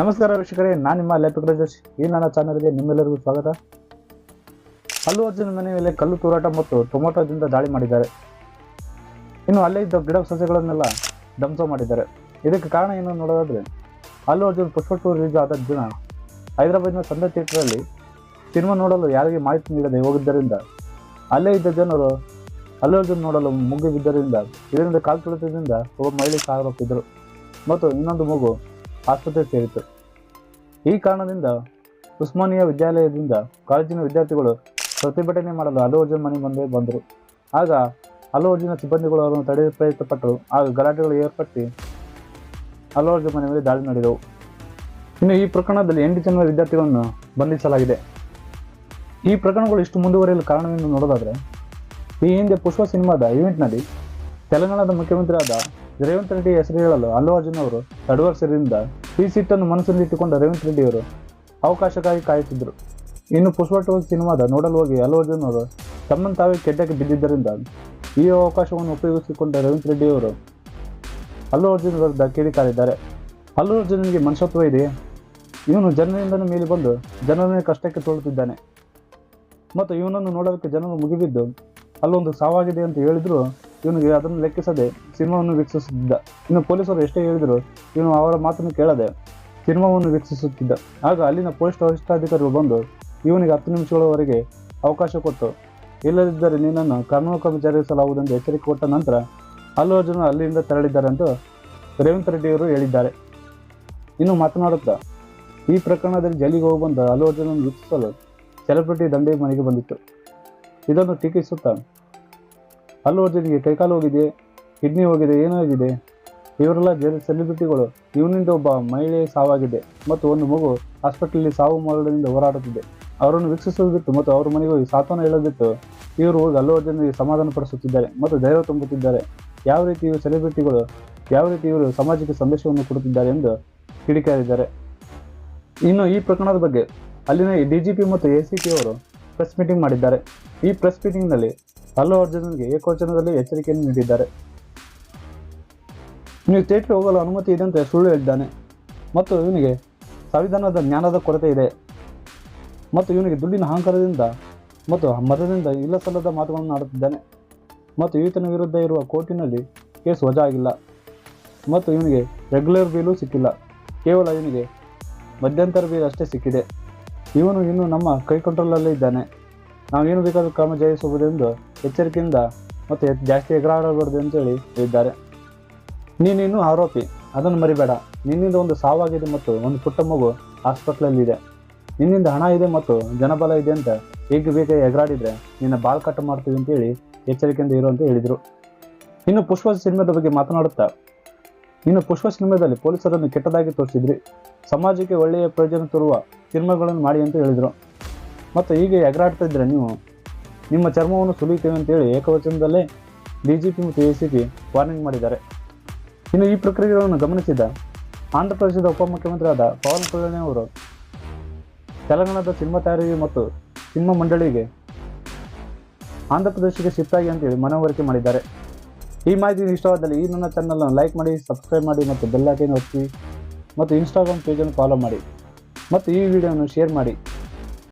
ನಮಸ್ಕಾರ ವೀಕ್ಷಕರೇ, ನಾನು ನಿಮ್ಮ ಲೇಪಕ ರಾಜೇಶ್ ಈ ನನ್ನ ಚಾನಲ್ಗೆ ನಿಮ್ಮೆಲ್ಲರಿಗೂ ಸ್ವಾಗತ. ಅಲ್ಲು ಅರ್ಜುನ ಮನೆ ಮೇಲೆ ಕಲ್ಲು ತೂರಾಟ ಮತ್ತು ಟೊಮೊಟೊದಿಂದ ದಾಳಿ ಮಾಡಿದ್ದಾರೆ. ಇನ್ನು ಅಲ್ಲೇ ಇದ್ದ ಗಿಡ ಸಸ್ಯಗಳನ್ನೆಲ್ಲ ಧ್ವಂಸ ಮಾಡಿದ್ದಾರೆ. ಇದಕ್ಕೆ ಕಾರಣ ಏನು ನೋಡೋದಾದರೆ ಅಲ್ಲು ಅರ್ಜುನ್ ಪುಷ್ಪ ಟೂ ರಿಲೀಸ್ ಆದ ದಿನ ಹೈದರಾಬಾದ್ನ ಸಂದ ಥಿಯೇಟ್ರಲ್ಲಿ ಸಿನಿಮಾ ನೋಡಲು ಯಾರಿಗೆ ಮಾಹಿತಿ ನೀಡದೆ ಹೋಗಿದ್ದರಿಂದ, ಅಲ್ಲೇ ಇದ್ದ ಜನರು ಅಲ್ಲು ಅರ್ಜುನ್ ನೋಡಲು ಮುಗಿಬಿದ್ದರಿಂದ ಇದರಿಂದ ಕಾಲು ತುಳಿತದಿಂದ ಒಬ್ಬ ಮಹಿಳೆ ಸಾವನ್ನಪ್ಪಿದ್ದರು. ಮತ್ತು ಇನ್ನೊಂದು ಮಗು ಆಸ್ಪತ್ರೆ ಸೇರಿತು. ಈ ಕಾರಣದಿಂದ ಉಸ್ಮಾನಿಯಾ ವಿದ್ಯಾಲಯದಿಂದ ಕಾಲೇಜಿನ ವಿದ್ಯಾರ್ಥಿಗಳು ಪ್ರತಿಭಟನೆ ಮಾಡಲು ಅಲ್ಲು ಅರ್ಜುನ್ ಮನೆ ಮುಂದೆ ಬಂದರು. ಆಗ ಅಲ್ಲು ಅರ್ಜುನ ಸಿಬ್ಬಂದಿಗಳು ಅವರನ್ನು ತಡೆಯಲು ಪ್ರಯತ್ನಪಟ್ಟರು. ಆಗ ಗಲಾಟೆಗಳು ಏರ್ಪಟ್ಟು ಅಲ್ಲು ಅರ್ಜುನ್ ಮನೆ ಮೇಲೆ ದಾಳಿ ನಡೆದವು. ಇನ್ನು ಈ ಪ್ರಕರಣದಲ್ಲಿ ಎಂಟು ಜನ ವಿದ್ಯಾರ್ಥಿಗಳನ್ನು ಬಂಧಿಸಲಾಗಿದೆ. ಈ ಪ್ರಕರಣಗಳು ಇಷ್ಟು ಮುಂದುವರಿಯಲು ಕಾರಣವೆಂದು ನೋಡೋದಾದರೆ, ಈ ಹಿಂದೆ ಪುಷ್ಪ ಸಿನಿಮಾದ ಇವೆಂಟ್ನಲ್ಲಿ ತೆಲಂಗಾಣದ ಮುಖ್ಯಮಂತ್ರಿ ಆದ ರೇವಂತ್ ರೆಡ್ಡಿ ಹೆಸರು ಹೇಳಲು ಅಲ್ಲು ಅರ್ಜುನ್ ಅವರು, ತಡವರ್ಸರಿಂದ ಈ ಸಿಟ್ಟನ್ನು ಮನಸ್ಸಿನಲ್ಲಿಟ್ಟುಕೊಂಡ ರೇವಂತ್ ರೆಡ್ಡಿ ಅವರು ಅವಕಾಶಕ್ಕಾಗಿ ಕಾಯುತ್ತಿದ್ದರು ಇನ್ನು ಪುಷ್ಪ ಸಿನಿಮಾದ ನೋಡಲು ಹೋಗಿ ಅಲ್ಲು ಅರ್ಜುನ್ ಅವರು ತಮ್ಮನ್ನು ತಾವೇ ಕೆಡ್ಡಕ್ಕೆ ಬಿದ್ದಿದ್ದರಿಂದ ಈ ಅವಕಾಶವನ್ನು ಉಪಯೋಗಿಸಿಕೊಂಡ ರೇವಂತ್ ರೆಡ್ಡಿ ಅವರು ಅಲ್ಲು ಅರ್ಜುನ್ ವಿರುದ್ಧ ಕಿಡಿಕಾರಿದ್ದಾರೆ ಅಲ್ಲು ಅರ್ಜುನ್ಗೆ ಮನುಷ್ಯತ್ವ ಇದೆ ಇವನು ಜನರಿಂದಲೂ ಮೇಲೆ ಬಂದು ಜನರನ್ನೇ ಕಷ್ಟಕ್ಕೆ ತೋಳುತ್ತಿದ್ದಾನೆ ಮತ್ತು ಇವನನ್ನು ನೋಡೋದಕ್ಕೆ ಜನರು ಮುಗಿಬಿದ್ದು ಅಲ್ಲೊಂದು ಸಾವಾಗಿದೆ ಅಂತ ಹೇಳಿದ್ರು ಇವನಿಗೆ ಅದನ್ನು ಲೆಕ್ಕಿಸದೆ ಸಿನಿಮಾವನ್ನು ವೀಕ್ಷಿಸುತ್ತಿದ್ದ. ಇನ್ನು ಪೊಲೀಸರು ಎಷ್ಟೇ ಹೇಳಿದ್ರು ಇವನು ಅವರ ಮಾತನ್ನು ಕೇಳದೆ ಸಿನಿಮಾವನ್ನು ವೀಕ್ಷಿಸುತ್ತಿದ್ದ. ಆಗ ಅಲ್ಲಿನ ಪೊಲೀಸ್ ವರಿಷ್ಠಾಧಿಕಾರಿಗಳು ಬಂದು ಇವನಿಗೆ ಹತ್ತು ನಿಮಿಷಗಳವರೆಗೆ ಅವಕಾಶ ಕೊಟ್ಟು, ಇಲ್ಲದಿದ್ದರೆ ನಿನ್ನನ್ನು ಕಾನೂನು ಎಂದು ಎಚ್ಚರಿಕೆ ಕೊಟ್ಟ ನಂತರ ಅಲ್ಲು ಜನ ಅಲ್ಲಿಂದ ತೆರಳಿದ್ದಾರೆ ಎಂದು ರೇವಂತ್ ರೆಡ್ಡಿ ಅವರು ಹೇಳಿದ್ದಾರೆ. ಇನ್ನು ಮಾತನಾಡುತ್ತಾ, ಈ ಪ್ರಕರಣದಲ್ಲಿ ಜೈಲಿಗೆ ಹೋಗಿ ಬಂದ ಅಲ್ಲು ಅರ್ಜುನನ್ನು ವೀಕ್ಷಿಸಲು ಸೆಲೆಬ್ರಿಟಿ ದಂಡೆ ಮನೆಗೆ ಬಂದಿತ್ತು. ಇದನ್ನು ಟೀಕಿಸುತ್ತಾ ಅಲ್ಲು ಅರ್ಜುನ್ಗೆ ಕೈಕಾಲು ಹೋಗಿದೆ ಕಿಡ್ನಿ ಹೋಗಿದೆ ಏನಾಗಿದೆ ಇವರೆಲ್ಲ ಜನ ಸೆಲೆಬ್ರಿಟಿಗಳು ಇವನಿಂದ ಒಬ್ಬ ಮಹಿಳೆ ಸಾವಾಗಿದೆ ಮತ್ತು ಒಂದು ಮಗು ಹಾಸ್ಪಿಟಲಲ್ಲಿ ಸಾವು ಮರಣದಿಂದ ಹೋರಾಡುತ್ತಿದೆ. ಅವರನ್ನು ವೀಕ್ಷಿಸುವುದು ಬಿಟ್ಟು ಮತ್ತು ಅವರ ಮನೆಗೆ ಹೋಗಿ ಸಾಂತ್ವನ ಹೇಳೋದಿಟ್ಟು ಇವರು ಹೋಗಿ ಅಲ್ಲು ಅರ್ಜುನ್ಗೆ ಸಮಾಧಾನ ಪಡಿಸುತ್ತಿದ್ದಾರೆ ಮತ್ತು ಧೈರ್ಯ ತುಂಬುತ್ತಿದ್ದಾರೆ ಯಾವ ರೀತಿ ಇವರು ಸೆಲೆಬ್ರಿಟಿಗಳು ಯಾವ ರೀತಿ ಇವರು ಸಮಾಜಕ್ಕೆ ಸಂದೇಶವನ್ನು ಕೊಡುತ್ತಿದ್ದಾರೆ ಎಂದು ಕಿಡಿಕಾರಿದ್ದಾರೆ. ಇನ್ನು ಈ ಪ್ರಕರಣದ ಬಗ್ಗೆ ಅಲ್ಲಿನ ಪಿ ಮತ್ತು ಎ ಸಿ ಪಿ ಅವರು ಪ್ರೆಸ್ ಮೀಟಿಂಗ್ ಮಾಡಿದ್ದಾರೆ. ಈ ಪ್ರೆಸ್ ಮೀಟಿಂಗ್ನಲ್ಲಿ ಅಲ್ಲು ಅರ್ಜುನನ್ಗೆ ಏಕವಚನದಲ್ಲಿ ಎಚ್ಚರಿಕೆಯನ್ನು ನೀಡಿದ್ದಾರೆ. ನೀವು ಥಿಯೇಟ್ರಿಗೆ ಹೋಗಲು ಅನುಮತಿ ಇದೆ ಅಂತ ಸುಳ್ಳು ಹೇಳಿದ್ದಾನೆ. ಮತ್ತು ಇವನಿಗೆ ಸಂವಿಧಾನದ ಜ್ಞಾನದ ಕೊರತೆ ಇದೆ. ಮತ್ತು ಇವನಿಗೆ ದುಡ್ಡಿನ ಅಹಂಕಾರದಿಂದ ಮತ್ತು ಮತದಿಂದ ಇಲ್ಲ ಸಲ್ಲದ ಮಾತುಗಳನ್ನು ಆಡುತ್ತಿದ್ದಾನೆ. ಮತ್ತು ಈತನ ವಿರುದ್ಧ ಇರುವ ಕೋರ್ಟಿನಲ್ಲಿ ಕೇಸ್ ವಜಾ ಆಗಿಲ್ಲ ಮತ್ತು ಇವನಿಗೆ ರೆಗ್ಯುಲರ್ ಬೇಲು ಸಿಕ್ಕಿಲ್ಲ. ಕೇವಲ ಇವನಿಗೆ ಮಧ್ಯಂತರ ಬಿಲ್ ಅಷ್ಟೇ ಸಿಕ್ಕಿದೆ. ಇವನು ಇನ್ನು ನಮ್ಮ ಕೈ ಕಂಟ್ರೋಲಲ್ಲೇ ಇದ್ದಾನೆ. ನಾವು ಏನು ಬೇಕಾದರೂ ಕ್ರಮ ಜಯಿಸಬಹುದೆಂದು ಎಚ್ಚರಿಕೆಯಿಂದ ಮತ್ತು ಜಾಸ್ತಿ ಎಗರಾಡಬಾರ್ದು ಅಂತೇಳಿ ಹೇಳಿದ್ದಾರೆ. ನೀನಿನ್ನೂ ಆರೋಪಿ, ಅದನ್ನು ಮರಿಬೇಡ. ನಿನ್ನಿಂದ ಒಂದು ಸಾವಾಗಿದೆ ಮತ್ತು ಒಂದು ಪುಟ್ಟ ಮಗು ಆಸ್ಪತ್ರೆಯಲ್ಲಿದೆ. ನಿನ್ನಿಂದ ಹಣ ಇದೆ ಮತ್ತು ಜನಬಲ ಇದೆ ಅಂತ ಈಗ ಬೇಗ ಎಗರಾಡಿದ್ರೆ ನಿನ್ನ ಬಾಳ್ ಕಟ್ಟು ಮಾಡ್ತೀವಿ ಅಂತೇಳಿ ಎಚ್ಚರಿಕೆಯಿಂದ ಇರೋ ಅಂತ ಹೇಳಿದರು. ಇನ್ನು ಪುಷ್ಪ ಸಿನಿಮಾದ ಬಗ್ಗೆ ಮಾತನಾಡುತ್ತಾ, ಇನ್ನು ಪುಷ್ಪ ಸಿನಿಮಾದಲ್ಲಿ ಪೊಲೀಸರನ್ನು ಕೆಟ್ಟದಾಗಿ ತೋರಿಸಿದ್ರಿ. ಸಮಾಜಕ್ಕೆ ಒಳ್ಳೆಯ ಪ್ರಯೋಜನ ತರುವ ಸಿನಿಮಾಗಳನ್ನು ಮಾಡಿ ಅಂತ ಹೇಳಿದರು. ಮತ್ತು ಹೀಗೆ ಎಗರಾಡ್ತಾ ಇದ್ದರೆ ನೀವು ನಿಮ್ಮ ಚರ್ಮವನ್ನು ಸುಲಿಯುತ್ತೇವೆ ಅಂತೇಳಿ ಏಕವಚನದಲ್ಲೇ ಡಿ ಜಿ ಪಿ ಮತ್ತು ಎ ಸಿ ಪಿ ವಾರ್ನಿಂಗ್ ಮಾಡಿದ್ದಾರೆ. ಇನ್ನು ಈ ಪ್ರಕ್ರಿಯೆಗಳನ್ನು ಗಮನಿಸಿದ ಆಂಧ್ರ ಪ್ರದೇಶದ ಉಪಮುಖ್ಯಮಂತ್ರಿಯಾದ ಪವನ್ ಕಲ್ಯಾಣಿ ಅವರು ತೆಲಂಗಾಣದ ಸಿನಿಮಾ ತಯಾರಿ ಮತ್ತು ಸಿನಿಮಾ ಮಂಡಳಿಗೆ ಆಂಧ್ರ ಪ್ರದೇಶಕ್ಕೆ ಶಿಫ್ಟ್ ಆಗಿ ಅಂತೇಳಿ ಮನವರಿಕೆ ಮಾಡಿದ್ದಾರೆ. ಈ ಮಾಹಿತಿ ಇಷ್ಟವಾದಲ್ಲಿ ಈ ನನ್ನ ಚಾನಲ್ನ ಲೈಕ್ ಮಾಡಿ ಸಬ್ಸ್ಕ್ರೈಬ್ ಮಾಡಿ ಮತ್ತು ಬೆಲ್ ಐಕನ್ ಒತ್ತಿ ಮತ್ತು ಇನ್ಸ್ಟಾಗ್ರಾಮ್ ಪೇಜನ್ನು ಫಾಲೋ ಮಾಡಿ ಮತ್ತು ಈ ವಿಡಿಯೋವನ್ನು ಶೇರ್ ಮಾಡಿ.